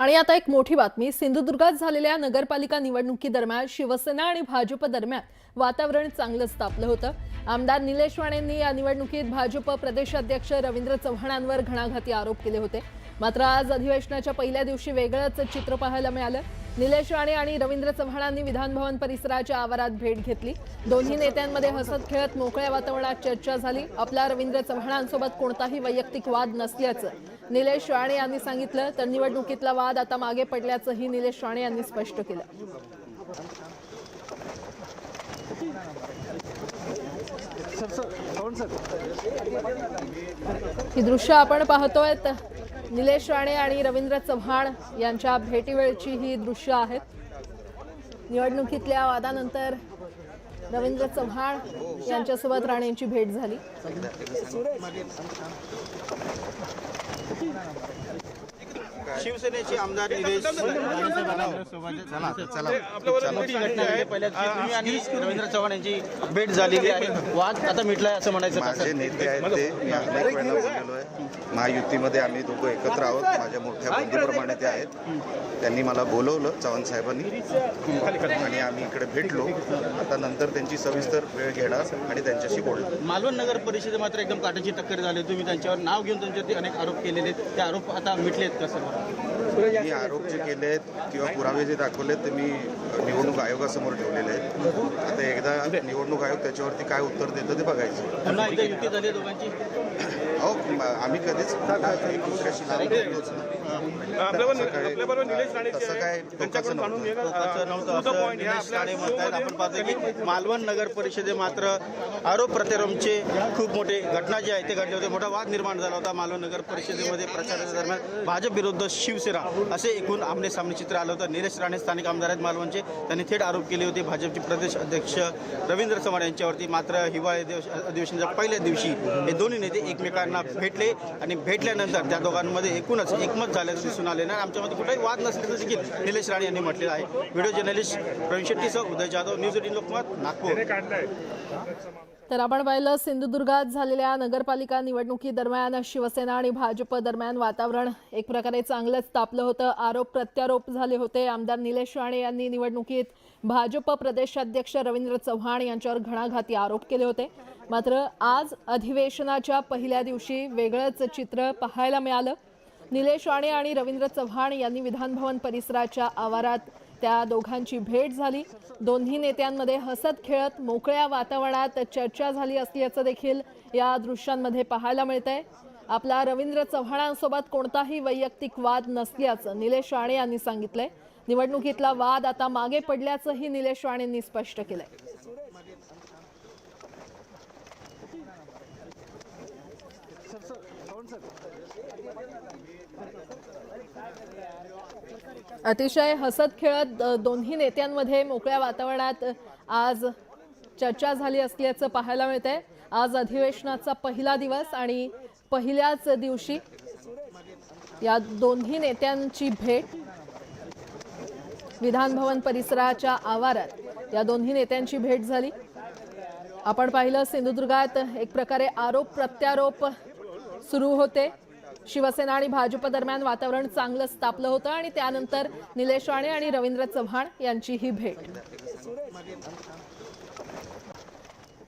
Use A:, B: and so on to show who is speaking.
A: आणि आता एक मोठी बातमी. सिंधुदुर्गात झालेल्या नगरपालिका निवडणुकीदरम्यान शिवसेना आणि भाजप दरम्यान वातावरण चांगलंच तापलं होतं. आमदार निलेश राणेंनी या निवडणुकीत भाजप प्रदेशाध्यक्ष रवींद्र चव्हाणांवर घणाघाती आरोप केले होते. मात्र आज अधिवेशनाच्या पहिल्या दिवशी वेगळंच चित्र पाहायला मिळालं. निलेश राणे आणि रवींद्र चव्हाणांनी विधानभवन परिसराच्या आवारात भेट घेतली. दोन्ही नेत्यांमध्ये हसत खेळत मोकळ्या वातावरणात चर्चा झाली. आपला रवींद्र चव्हाणांसोबत कोणताही वैयक्तिक वाद नसल्याचं निलेश राणे यांनी सांगितलं तर निवडणुकीतला वाद आता मागे पडल्याचंही निलेश राणे यांनी स्पष्ट केलं. ही दृश्य आपण पाहतोय निलेश राणे आणि रवींद्र चव्हाण यांच्या भेटीवेळची ही दृश्य आहेत. निवडणुकीतल्या वादानंतर रवींद्र चव्हाण यांच्यासोबत राणेंची भेट झाली.
B: शिवसेनेचे आमदार निलेश चला चला मोठी घटना आहे पहिल्या दिवशी तुम्ही आणि रवींद्र चव्हाण यांची भेट झालेली आहे. वाद आता मिटलाय असं म्हणायचं
C: माझे? नेते आहेत ते. मी अनेक वेळा बोललेलो आहे. महायुतीमध्ये आम्ही दोघं एकत्र आहोत. माझ्या मोठ्या बंधूप्रमाणे ते आहेत. त्यांनी मला बोलवलं चव्हाण साहेबांनी. आणि आम्ही इकडे भेटलो. आता नंतर त्यांची सविस्तर वेळ घेणार आणि त्यांच्याशी बोलणार.
B: मालवण नगर परिषदे मात्र एकदम काटाची टक्कर झाली तुम्ही त्यांच्यावर नाव घेऊन त्यांच्यावरती अनेक आरोप केलेले आहेत. ते आरोप आता मिटलेत का सर
C: मी आरोप जे केले आहेत किंवा पुरावे जे दाखवले ते मी निवडणूक आयोगासमोर ठेवलेले आहेत. आता एकदा निवडणूक आयोग त्याच्यावरती काय उत्तर देतं ते बघायचं. म- आम्ही कधीच दुसऱ्याशी नाव घेतलोच ना तसं काय- टोकाचं नव्हतं.
B: आपण पाहतो की मालवण नगर परिषदे मात्र आरोप प्रत्यारोपचे खूप मोठे घटना जी आहे ते घडले होते. मोठा वाद निर्माण झाला होता मालवण नगर परिषदेमध्ये प्रचाराच्या दरम्यान. भाजप विरुद्ध शिवसेना. असे एकूण आमने सामने चित्र आलं होतं. निलेश राणे स्थानिक आमदार आहेत मालवणचे. त्यांनी थेट आरोप केले होते. भाजपचे प्रदेश अध्यक्ष रवींद्र चव्हाण यांच्यावरती मात्र हिवाळी अधिवेशनाच्या पहिल्या दिवशी हे दोन्ही नेते एकमेकांना भेटले आणि भेटल्यानंतर त्या दोघांमध्ये एकूणच एकमत झाल्याचं दिसून आले नाही आमच्यामध्ये कुठलाही वाद नसल्याचं देखील निलेश राणे यांनी म्हटलेलं आहे. व्हिडिओ जर्नलिस्ट प्रवीण शेट्टीसह उदय जाधव न्यूज एटीन लोकमत नागपूर.
A: तर आपण पाहिलं सिंधुदुर्गात झालेल्या नगरपालिका निवडणुकीदरम्यान शिवसेना आणि भाजप दरम्यान वातावरण एक प्रकारे चांगलंच तापलं होतं. आरोप प्रत्यारोप झाले होते. आमदार निलेश राणे यांनी निवडणुकीत भाजप प्रदेशाध्यक्ष रवींद्र चव्हाण यांच्यावर घणाघाती आरोप केले होते. मात्र आज अधिवेशनाच्या पहिल्या दिवशी वेगळंच चित्र पाहायला मिळालं. निलेश राणे आणि रवींद्र चव्हाण यांनी विधानभवन परिसराच्या आवारात त्या दोघांची भेट झाली. दोन्ही नेत्यांमध्ये हसत खेळत मोकळ्या वातावरणात चर्चा झाली असल्याचं देखील या दृश्यांमध्ये पाहायला मिळतंय. आपला रवींद्र चव्हाणांसोबत कोणताही वैयक्तिक वाद नसल्याचं निलेश राणे यांनी सांगितलंय. निवडणुकीतला वाद आता मागे पडल्याचंही निलेश राणेंनी स्पष्ट केलंय. अतिशय हसत खेळत दोन्ही नेत्यांमध्ये मोकळ्या वातावरणात आज चर्चा झाली असल्याचं पाहायला मिळतंय. आज अधिवेशनाचा पहिला दिवस आणि पहिल्याच दिवशी या दोन्ही नेत्यांची भेट विधानभवन परिसराच्या आवारात या दोन्ही नेत्यांची भेट झाली. आपण पाहिलं सिंधुदुर्गात एक प्रकारे आरोप प्रत्यारोप सुरू होते. शिवसेना आणि भाजप दरम्यान वातावरण चांगलंच तापलं होतं आणि त्यानंतर निलेश राणे आणि रवींद्र चव्हाण यांची ही भेट.